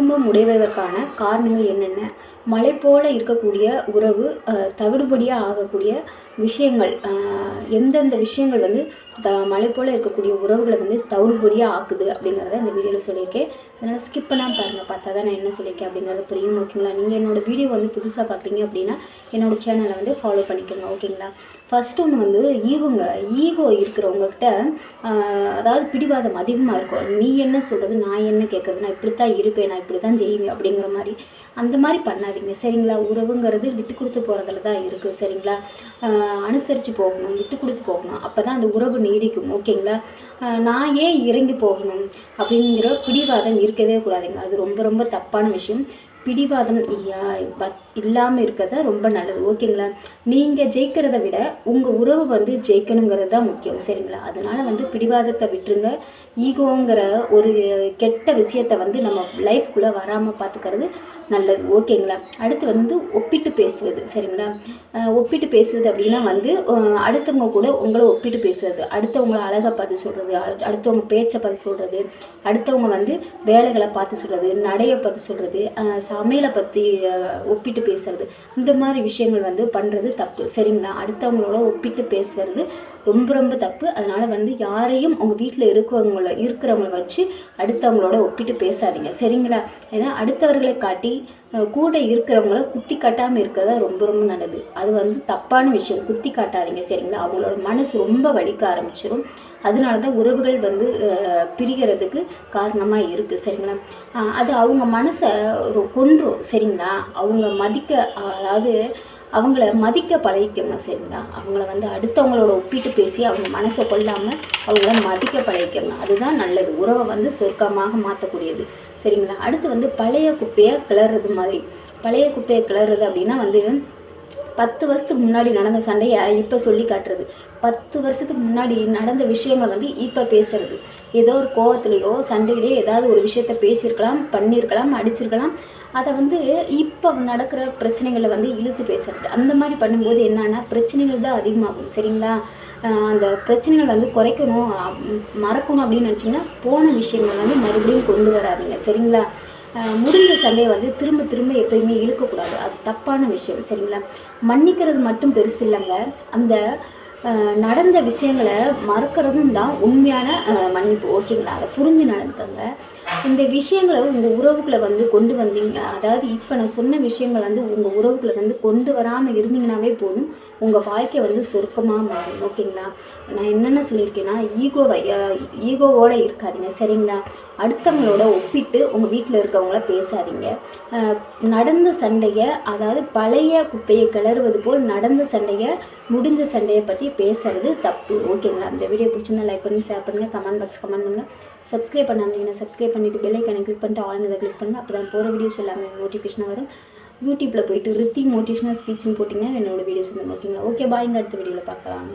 குடும்பம் உடைவதற்கான காரணங்கள் என்னென்ன? மலை போல இருக்கக்கூடிய உறவு தவிடுபடியாக ஆகக்கூடிய விஷயங்கள் எந்தெந்த விஷயங்கள் வந்து த மலை போல் இருக்கக்கூடிய உறவுகளை வந்து தவிடுபொடியாக ஆக்குது அப்படிங்கிறத இந்த வீடியோவில் சொல்லியிருக்கேன். அதனால் ஸ்கிப் பாருங்கள் பார்த்தா தான் நான் என்ன சொல்லியிருக்கேன் அப்படிங்கிறது புரியும். ஓகேங்களா நீங்கள் என்னோடய வீடியோ வந்து புதுசாக பார்க்குறீங்க அப்படின்னா என்னோடய சேனலை வந்து ஃபாலோ பண்ணிக்கோங்க. ஓகேங்களா ஃபஸ்ட்டு ஒன்று வந்து ஈகோங்க. ஈகோ இருக்கிறவங்கக்கிட்ட அதாவது பிடிவாதம் அதிகமாக இருக்கும். நீ என்ன சொல்கிறது நான் என்ன கேட்குறது நான் இப்படி தான் இருப்பேன் நான் இப்படி தான் செய்வேன் அப்படிங்கிற மாதிரி. அந்த மாதிரி பண்ணாதீங்க. சரிங்களா? உறவுங்கிறது விட்டு கொடுத்து போகிறதுல தான் இருக்குது சரிங்களா அனுசரித்து போகணும் விட்டு கொடுத்து போகணும். அப்போ தான் அந்த உறவு நீடிக்கும் ஓகேங்களா? நான் ஏன் இறங்கி போகணும் அப்படிங்கிற பிடிவாதம் இருக்கவே கூடாதுங்க. அது ரொம்ப ரொம்ப தப்பான விஷயம். பிடிவாதம் இல்லாமல் இருக்கிறது ரொம்ப நல்லது. ஓகேங்களா? நீங்கள் ஜெயிக்கிறத விட உங்கள் உறவு வந்து ஜெயிக்கணுங்கிறது தான் முக்கியம். சரிங்களா? அதனால் வந்து பிடிவாதத்தை விட்டுருங்க. ஈகோங்கிற ஒரு கெட்ட விஷயத்தை வந்து நம்ம லைஃப்குள்ளே வராமல் பார்த்துக்கிறது நல்லது. ஓகேங்களா? அடுத்து வந்து ஒப்பிட்டு பேசுவது. சரிங்களா? ஒப்பிட்டு பேசுவது அப்படின்னா வந்து அடுத்தவங்க கூட உங்களை ஒப்பிட்டு பேசுறது. அடுத்தவங்களை அழகாக பார்த்து சொல்கிறது அடுத்தவங்க பேச்சை பார்த்து சொல்கிறது அடுத்தவங்க வந்து வேலைகளை பார்த்து சொல்கிறது நடையை பார்த்து சொல்கிறது சமையலை பற்றி ஒப்பிட்டு பேசுகிறது இந்த மாதிரி விஷயங்கள் வந்து பண்ணுறது தப்பு. சரிங்களா? அடுத்தவங்களோட ஒப்பிட்டு பேசுகிறது ரொம்ப ரொம்ப தப்பு. அதனால் வந்து யாரையும் உங்கள் வீட்டில் இருக்கிறவங்கள இருக்கிறவங்கள வச்சு அடுத்தவங்களோட ஒப்பிட்டு பேசாதீங்க. சரிங்களா? ஏன்னா அடுத்தவர்களை காட்டி கூட இருக்கிறவங்கள குத்தி காட்டாமல் இருக்கிறதா ரொம்ப ரொம்ப நல்லது. அது வந்து தப்பான விஷயம். குத்தி காட்டாதீங்க. சரிங்களா? அவங்களோட மனசு ரொம்ப வலிக்க ஆரம்பிச்சிடும் அதனால தான் உறவுகள் வந்து பிரிகிறதுக்கு காரணமாக இருக்குது சரிங்களா? அது அவங்க மனசை கொன்றும். சரிங்களா? அவங்க மதிக்க அதாவது அவங்கள மதிக்க பழகிக்கோங்க சரிங்களா? அவங்கள வந்து அடுத்தவங்களோட ஒப்பிட்டு பேசி அவங்க மனசை கொள்ளாமல் அவங்கள மதிக்க பழகிக்கோங்க. அதுதான் நல்லது. உறவை வந்து சொர்க்கமாக மாற்றக்கூடியது சரிங்களா? அடுத்து வந்து பழைய குப்பையை கிளறது மாதிரி. பழைய குப்பையை கிளறது அப்படின்னா வந்து பத்து வருஷத்துக்கு முன்னாடி நடந்த சண்டையை இப்போ சொல்லி காட்டுறது. பத்து வருஷத்துக்கு முன்னாடி நடந்த விஷயங்கள் வந்து இப்போ பேசுறது. ஏதோ ஒரு கோவத்துலேயோ சண்டையிலேயோ ஏதாவது ஒரு விஷயத்த பேசியிருக்கலாம் பண்ணியிருக்கலாம் அடிச்சிருக்கலாம். அதை வந்து இப்போ நடக்கிற பிரச்சனைகளை வந்து இழுத்து பேசுறது. அந்த மாதிரி பண்ணும்போது என்னன்னா பிரச்சனைகள் தான் அதிகமாகும் சரிங்களா? அந்த பிரச்சனைகள் வந்து குறைக்கணும் மறக்கணும் அப்படின்னு நினச்சிங்கன்னா போன விஷயங்கள் வந்து மறுபடியும் கொண்டு வராதிங்க சரிங்களா? முடிஞ்ச சண்டையை வந்து திரும்ப திரும்ப எப்பயுமே இழுக்கக்கூடாது. அது தப்பான விஷயம் சரிங்களா? மன்னிக்கிறது மட்டும் பெருசு இல்லைங்க. அந்த நடந்த விஷயங்களை மறக்கிறதும் தான் உண்மையான மன்னிப்பு. ஓகேங்களா அதை புரிஞ்சு நடந்துக்கோங்க. இந்த விஷயங்களை உங்கள் உறவுகளை வந்து கொண்டு வந்தீங்க. அதாவது இப்போ நான் சொன்ன விஷயங்கள் வந்து உங்கள் உறவுக்குள்ளே வந்து கொண்டு வராமல் இருந்தீங்கனாவே போதும். உங்கள் வாழ்க்கை வந்து சொருக்கமாக மாறும். ஓகேங்களா நான் என்னென்ன சொல்லியிருக்கேன்னா ஈகோவை ஈகோவோடு இருக்காதிங்க. சரிங்களா? அடுத்தவங்களோட ஒப்பிட்டு உங்கள் வீட்டில் இருக்கவங்கள பேசாதீங்க. நடந்த சண்டையை அதாவது பழைய குப்பையை கிளறுவது போல் நடந்த சண்டையை முடிஞ்ச சண்டையை பற்றி பேசுறது தப்பு. ஓகேங்களா இந்த வீடியோ பிடிச்சிருந்தா லைக் பண்ணி ஷேர் பண்ணுங்கள் கமெண்ட் பாக்ஸ் கமெண்ட் பண்ணுங்கள் சப்ஸ்கிரைப் பண்ணாதீங்கன்னா சப்ஸ்கிரைப் பண்ணிவிட்டு ஐக்கனை கிளிக் பண்ணிட்டு ஆளுங்க கிளிக் பண்ணுங்கள் அப்போ தான் போகிற வீடியோஸ் எல்லாமே நோட்டிஃபிகேஷன் வரும். யூடியூப்பில் போயிட்டு ரித்தி மோட்டிவேஷனல் ஸ்பீச்னு போட்டிங்கன்னா என்னோடய வீடியோஸ் வந்து ஓகேங்களா ஓகே பாய்ங்க அடுத்த வீடியோவில் பார்க்கலாம்.